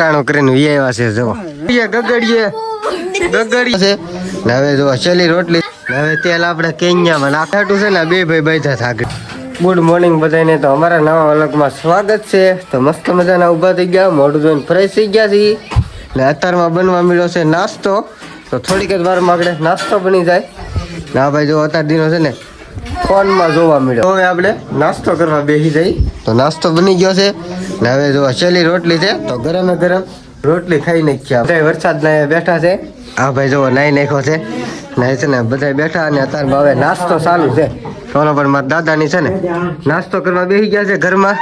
હટાણો કરીને વ્યાવ્યા છે, જો. ગગડીએ. ગગડી છે. ને હવે જો ચલી રોટલી. હવે તેલ આપણે કેન્યામાં નાખાટું છે ને બે ભાઈ બેઠા થાકે ગુડ મોર્નિંગ બધાને તો અમારા નવા અલગમાં સ્વાગત છે. તો મસ્ત મજાના ઊભા થઈ ગયા, મોઢું જોઈને ફ્રેશ થઈ ગયા છીએ. ને અત્યારમાં બનવા મળ્યો છે નાસ્તો. તો થોડીક જ વારમાં આપણે નાસ્તો બની જાય. ના ભાઈ જો અત્યાર દિનો છે ને ફોનમાં જોવા મળ્યો. હવે આપણે નાસ્તો કરવા બેસી જઈ. તો નાસ્તો બની ગયો છે. ને હવે જો ચલી રોટલી છે તો ગરમે ગરમ રોટલી ખાઈ નાખ્યા બધા વરસાદના અહીંયા બેઠા છે. આ ભાઈ જો નાઈ નાખ્યો છે. નાઈ છે ને બધા બેઠા અને અત્યારે હવે નાસ્તો ચાલુ છે. સોનો પણ મારા દાદાની છે ને નાસ્તો કરવા બેસી ગયા છે ઘરમાં.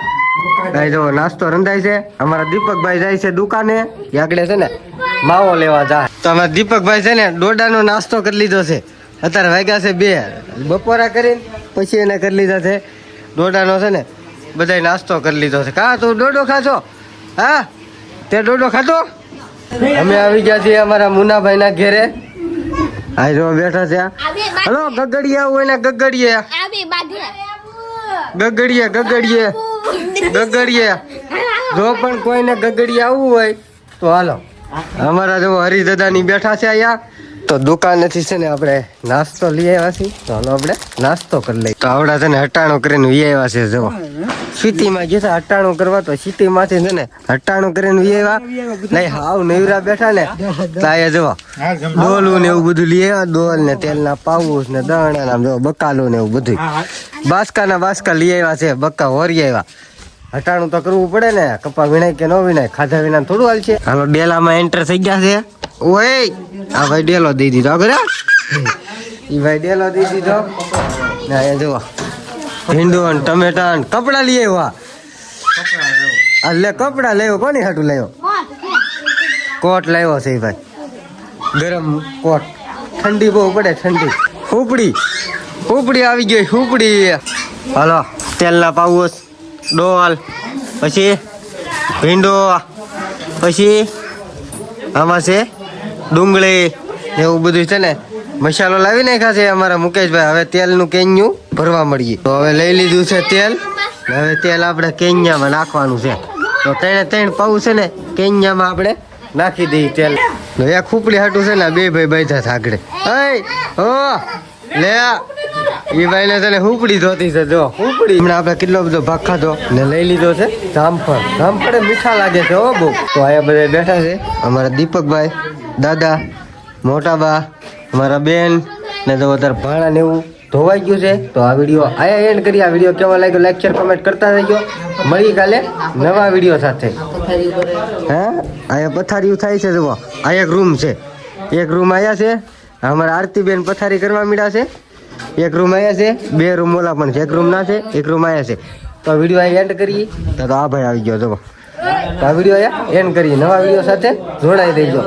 ભાઈ જો નાસ્તો રંધાય છે. અમારા દીપકભાઈ જાય છે દુકાને. આગળ છે ને માવો લેવા જાય. તો અમારા દીપકભાઈ છે ને ડોડાનો નાસ્તો કરી લીધો છે. અત્યારે વાગ્યા છે બે. બપોરા કરીને પછી એને કરી લીધા છે. ડોડાનો છે ને બધાય નાસ્તો કરી લીધો છે. કા તું ડોડો ખાશો? હા? તે ડોડો ખાતો? અમે આવી ગયા છીએ અમારા મુનાભાઈના ઘેરે. આ જો બેઠા છે હલો ગગડિયા હોય એને ગગડીએ ગગડિયા બાધે ગગડીએ ગગડીએ ગગડીએ જો પણ કોઈને ગગડીએ આવવું હોય તો હાલો. અમારા જો હરિદાદાની બેઠા છે અહીંયા. તો દુકાનેથી છે ને, આપણે નાસ્તો લઈ આવ્યા છીએ. તો હાલો આપણે નાસ્તો કરી લઈએ. તો આવડા છે ને, હટાણું કરીને વી આવ્યા છે જો સિટીમાં ગયા હટાણું કરવા તો સિટીમાંથી છે ને, હટાણું કરીને વી આવ્યા. નહીં હાવ નવરા બેઠા ને તાય અહીંયા જો ડોલું ને એવું બધું લઈ આવ્યા, ડોલ ને તેલના પાઉસ ને દણા નામ જો બકાલું ને એવું બધું બાસકાના બાસકા લઈ આવ્યા છે બક્કા હોરી આવ્યા. હટાણું તો કરવું પડે ને, કપા વિનાય કે ન વિનાય, ખાધા વિના થોડું હાલ છે. હાલો, ડેલામાં એન્ટર થઈ ગયા છે. ઓય, આ ભાઈ ડેલો દઈ દીધો આગળ એ ભાઈ ડેલો દઈ દીધો. ને અહીંયા જુઓ. ભીંડો ને ટમેટા ને કપડા લઈ આવ્યા. એટલે કપડાં લેવો કોની હાટું લેવો કોટ લાવ્યો છે ભાઈ. ગરમ કોટ. ઠંડી બહુ પડે, ઠંડી. હુપડી. હુપડી આવી ગઈ, હુપડી. હાલો, તેલના પાઉસ ડોલ પછી ભીંડો પછી આમાં છે ડુંગળી એવું બધું છે ને, મસાલો લાવી નાખ્યા છે અમારા મુકેશભાઈ. હવે તેલનું કેન્યું ભરવા મળીએ. તો હવે લઈ લીધું છે તેલ. હવે તેલ આપણે કેન્યામાં નાખવાનું છે. તો ત્રણે ત્રણ પાઉં છે ને, કેન્યામાં આપણે નાખી દઈએ તેલ. એ ખૂપડી હાટું છે ને બે ભાઈ બેઠા હઈ, હો, લે એ ભાઈને છે ને હુપડી ધોતી છે, જો, હુપડી. હમણાં આપણે કેટલો બધો ભાગ ખાધો ને લઈ લીધો છે, જામફળ. જામફળ મીઠા લાગે છે, હો, બહુ. તો આ બધા બેઠા છે, અમારા દીપકભાઈ. દાદા, મોટા બા, મારા બેન ને તો વધારે ભાણા ને એવું ધોવાઈ ગયું છે, તો આ વીડિયો આયા એન્ડ કરી આ વીડિયો કેવો લાગ્યો લાઈક શેર કમેન્ટ કરતા રહેજો. મળી કાલે નવા વીડિયો સાથે. હે? અહીંયા પથારીયું થાય છે, જુઓ. આ એક રૂમ છે. એક રૂમ આયા છે. અમારા આરતીબેન પથારી કરવા મીડા છે. એક રૂમ આયા છે. બે રૂમ ઓલા પણ છે. એક રૂમ ના છે, એક રૂમ આયા છે. તો વીડિયો અહીં એન્ડ કરીએ. તો આ ભાઈ આવી ગયો, જુઓ. તો આ વીડિયો અહીંયા એન્ડ કરીએ. નવા વીડિયો સાથે જોડાઈ દેજો